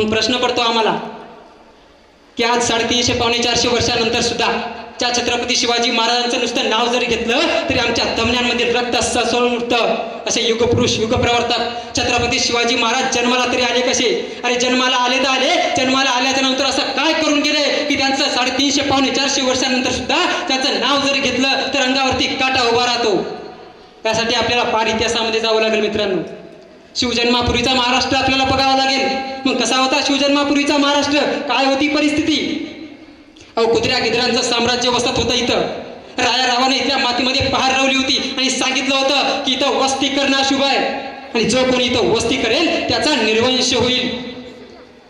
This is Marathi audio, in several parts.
मग प्रश्न पडतो आम्हाला. की आज साडेतीनशे पावणे चारशे वर्षानंतर सुद्धा त्या छत्रपती शिवाजी महाराजांचं नुसतं नाव जरी घेतलं तरी आमच्या तमण्यांमध्ये रक्त ससळून उठतं. असे युगपुरुष युगप्रवर्तक छत्रपती शिवाजी महाराज जन्माला तरी आले कसे? अरे जन्माला आले तर आले जन्माला आल्याच्यानंतर असं काय करून गेले की त्यांचं साडेतीनशे पावणे चारशे वर्षानंतर सुद्धा त्यांचं नाव जरी घेतलं तर अंगावरती काटा उभा राहतो. त्यासाठी आपल्याला पार इतिहासामध्ये जावं लागेल मित्रांनो. शिवजन्मापूर्वीचा महाराष्ट्र आपल्याला बघावा लागेल. मग कसा होता शिवजन्मापूर्वीचा महाराष्ट्र? काय होती परिस्थिती? अहो कुत्र्या गिद्रांचं साम्राज्य वसत होतं इथं. राया रावाने इथल्या मातीमध्ये पहार लावली होती आणि सांगितलं होतं की इथं वस्ती करणं शुभ आहे. आणि जो कोणी इथं वस्ती करेल त्याचा निर्वंश होईल.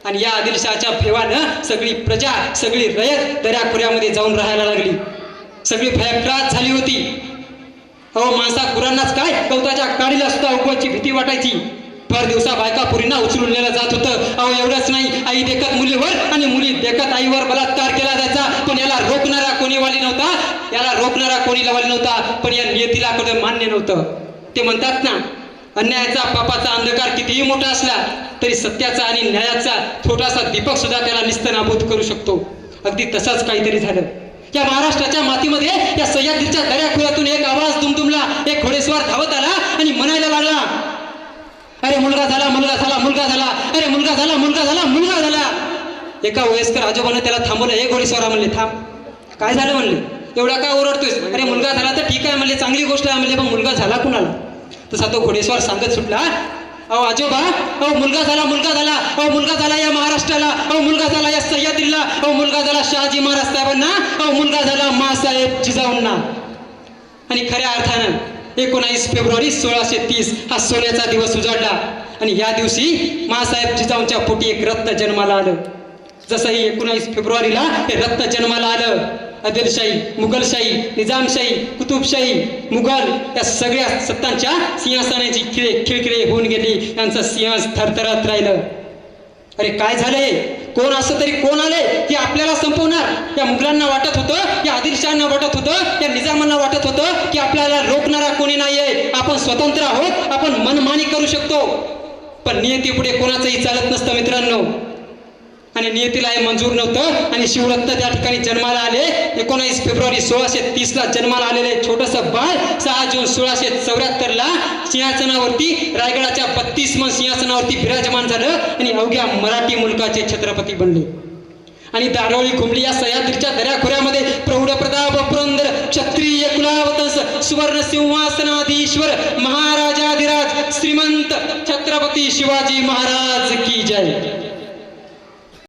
आणि या आदिलशहाच्या फेवानं सगळी प्रजा सगळी रयत दऱ्याखोऱ्यामध्ये जाऊन राहायला लागली. सगळी भयप्रात झाली होती. अहो माणसा गुरांनाच काय? गवताच्या काडीला सुद्धा उगवायची भीती वाटायची. भर दिवसा बायका पुरींना उचलून नेलं जात होतं. अहो एवढंच नाही. आई देखत मुलीवर आणि मुली देखत आईवर बलात्कार केला जायचा. पण याला रोखणारा कोणी वाली नव्हता? याला रोखणारा कोणी वाली नव्हता? पण या नियतीला कुठे मान्य नव्हतं. ते म्हणतात ना अन्यायाचा पापाचा अंधकार कितीही मोठा असला तरी सत्याचा आणि न्यायाचा छोटासा दीपक सुद्धा त्याला निस्तनाबूत करू शकतो. अगदी तसंच काहीतरी झालं. या महाराष्ट्राच्या मातीमध्ये या सह्याद्रीच्या दर्याखोऱ्यातून एक आवाज दुमदुमला एक घोडेस्वार धावत आला आणि म्हणायला लागला अरे मुलगा झाला मुलगा झाला मुलगा झाला अरे मुलगा झाला मुलगा झाला मुलगा झाला. एका वयस्कर आजोबाने त्याला थांबवलं हे घोडेस्वारा म्हणले थांब काय झालं? म्हणले एवढा का ओरडतोयस? अरे मुलगा झाला तर ठीक आहे म्हणले चांगली गोष्ट आहे म्हणले पण मुलगा झाला कुणाला? तसा तो घोडेस्वार सांगत सुटला अहो आजोबा अहो मुलगा झाला मुलगा झाला. अहो मुलगा झाला या महाराष्ट्राला. अहो मुलगा झाला या सह्याद्रीला. अहो मुलगा झाला शहाजी महाराज साहेबांना. अहो मुलगा झाला मासाहेब जिजाऊंना. आणि खऱ्या अर्थानं एकोणावीस फेब्रुवारी सोळाशे तीस हा सोन्याचा दिवस उजाडला. आणि या दिवशी मासाहेब जिजाऊंच्या पोटी एक रत्न जन्माला आलं. जसंही एकोणावीस फेब्रुवारीला हे रत्न जन्माला आलं. आदिलशाही मुघलशाही निजामशाही कुतुबशाही मुघल या सगळ्या सत्तांच्या सिंहासनाची खिळे खिळखिळे होऊन गेली. यांचं सिंहास थरथरत राहिलं. अरे काय झालंय? कोण असं तरी कोण आले हे आपल्याला संपवणार. या मुघलांना वाटत होतं या आदिलशहांना वाटत होतं या निजामांना वाटत होतं की आपल्याला रोखणारा कोणी नाहीये. आपण स्वतंत्र आहोत आपण मनमानी करू शकतो. पण नियती पुढे कोणाचंही चालत नसतं मित्रांनो. आणि नियतीला हे मंजूर नव्हतं. आणि शिवरत्न त्या ठिकाणी जन्माला आले. एकोणावीस फेब्रुवारी सोळाशे तीसला जन्माला आलेले छोटस बाळ सहा जून सोळाशे चौऱ्याहत्तरला सिंहासनावरती रायगडाच्या बत्तीस मन सिंहासनावरती विराजमान झालं आणि अवघ्या मराठी मुलकाचे छत्रपती बनले. आणि दारोळी घुमली या सह्याद्रीच्या दर्याखोऱ्यामध्ये प्रौढ प्रताप पुरंदर क्षत्रिय कुलावतंस सुवर्ण सिंहासनाधीश्वर महाराजाधिराज श्रीमंत छत्रपती शिवाजी महाराज की जय.